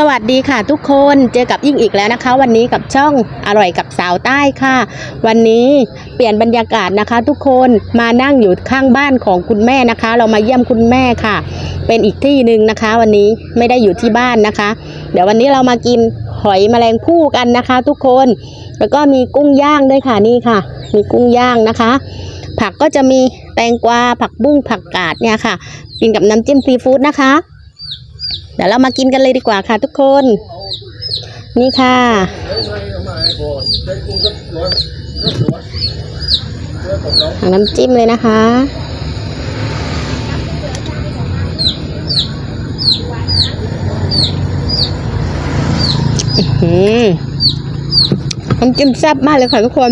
สวัสดีค่ะทุกคนเจอกับยิ่งอีกแล้วนะคะ วันนี้กับช่องอร่อยกับสาวใต้ค่ะ วันนี้เปลี่ยนบรรยากาศนะคะ ทุกคนมานั่งอยู่ข้างบ้านของคุณแม่นะคะ เรามาเยี่ยมคุณแม่ค่ะ เป็นอีกที่หนึ่งนะคะ วันนี้ไม่ได้อยู่ที่บ้านนะคะ เดี๋ยววันนี้เรามากินหอยแมลงภู่กันนะคะ ทุกคนแล้วก็มีกุ้งย่างด้วยค่ะนี่ค่ะ มีกุ้งย่างนะคะ ผักก็จะมีแตงกวาผักบุ้งผักกาดเนี่ยค่ะ กินกับน้ำจิ้มซีฟู้ดนะคะ เดี๋ยวเรามากินกันเลยดีกว่าค่ะทุกคน นี่ค่ะ น้ำจิ้มเลยนะคะน้ำจิ้มแซ่บมากเลยค่ะทุกคน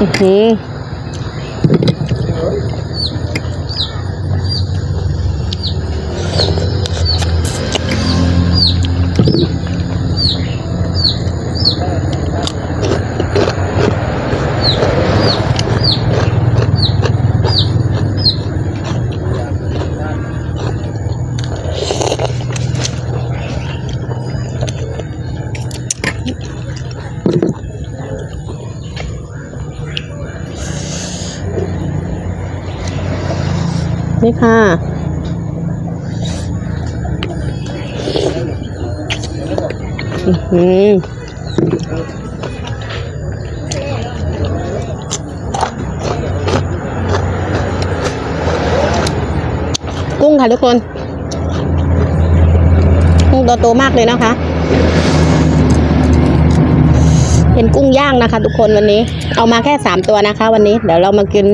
อื นี่ค่ะ อื้อหือกุ้งค่ะทุกคน กุ้งตัวโตมากเลยนะคะ เป็นกุ้งย่างนะคะ ทุกคนวันนี้ เอามาแค่สามตัวนะคะ วันนี้ เดี๋ยวเรามากิน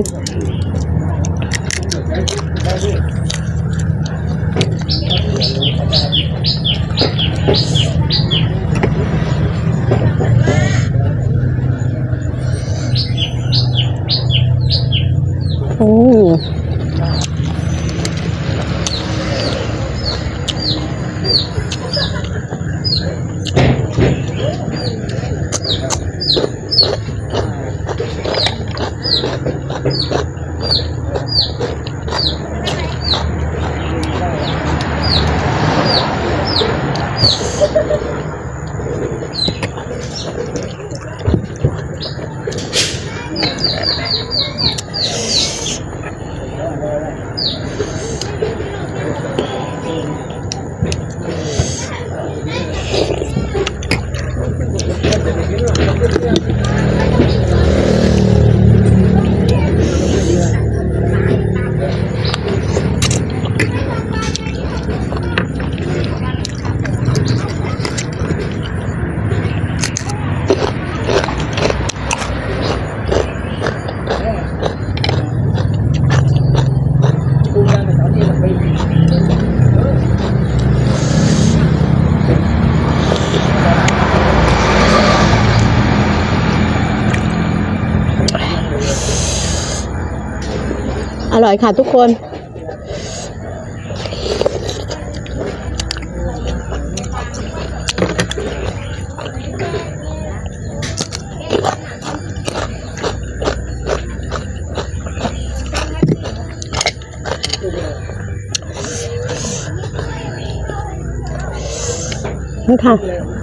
อร่อยค่ะทุกคนนี่ค่ะ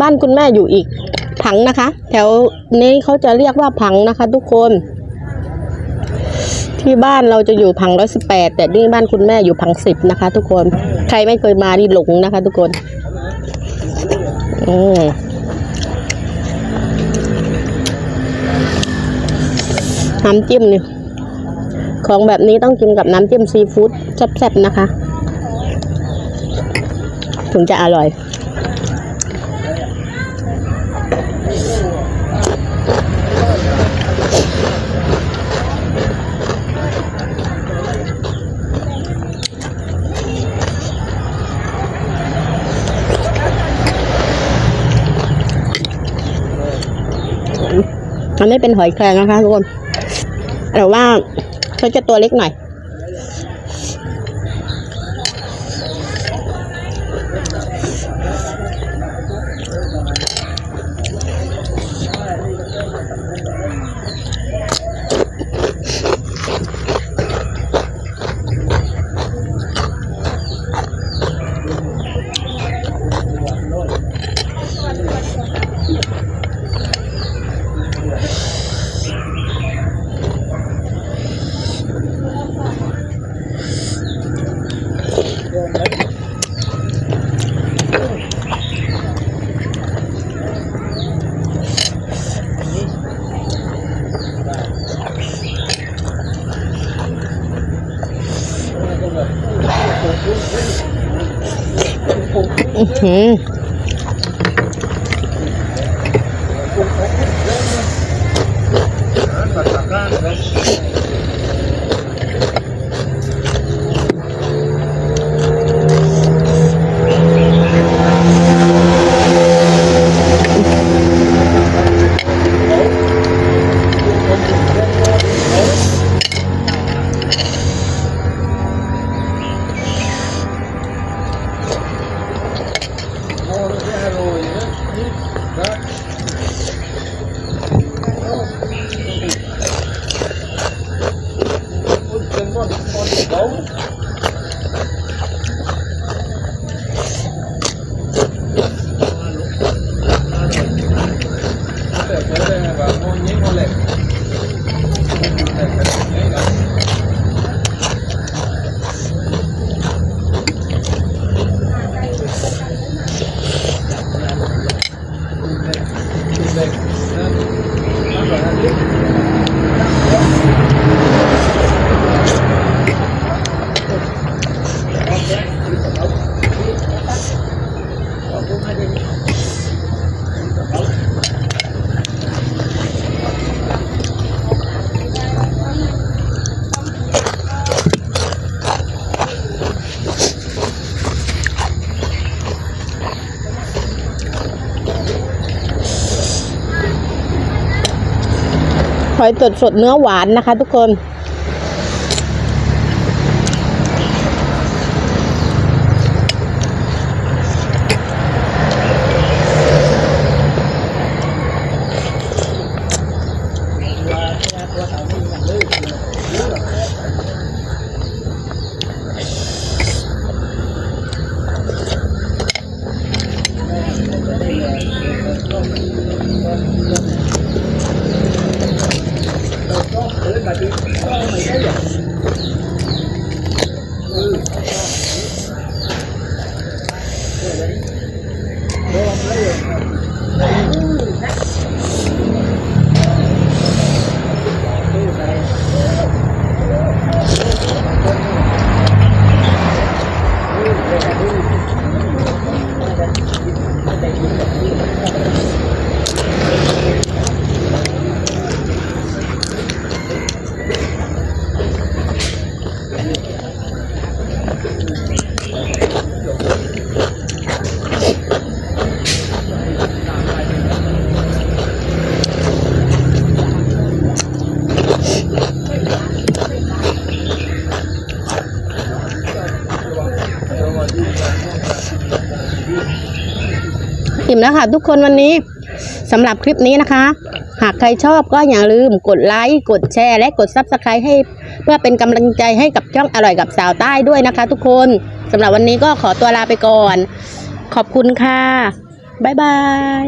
บ้านคุณแม่อยู่อีกผังนะคะ แถวนี้เขาจะเรียกว่าผังนะคะ ทุกคน ที่บ้านเราจะอยู่ผังร้อยสิบแปดแต่นี่บ้านคุณแม่อยู่ผังสิบนะคะ ทุกคนใครไม่เคยมานี่หลงนะคะ ทุกคนอืมน้ำจิ้มนี่ของแบบนี้ต้องกินกับน้ำจิ้มซีฟู้ดแซ่บๆนะคะ ถึงจะอร่อย ได้เป็นหอยแครงนะคะทุกคนแต่ว่าเขาจะตัวเล็กหน่อย อื้ อยสดสดเนื้อหวานนะคะ ทุกคน อิ่มแล้วค่ะทุกคนวันนี้สำหรับคลิปนี้นะคะ หากใครชอบก็อย่าลืมกดไลค์กดแชร์ และกดซับสไครต์ให้ เพื่อเป็นกำลังใจให้กับช่องอร่อยกับสาวใต้ด้วยนะคะ ทุกคนสำหรับวันนี้ก็ขอตัวลาไปก่อน ขอบคุณค่ะ บ๊ายบาย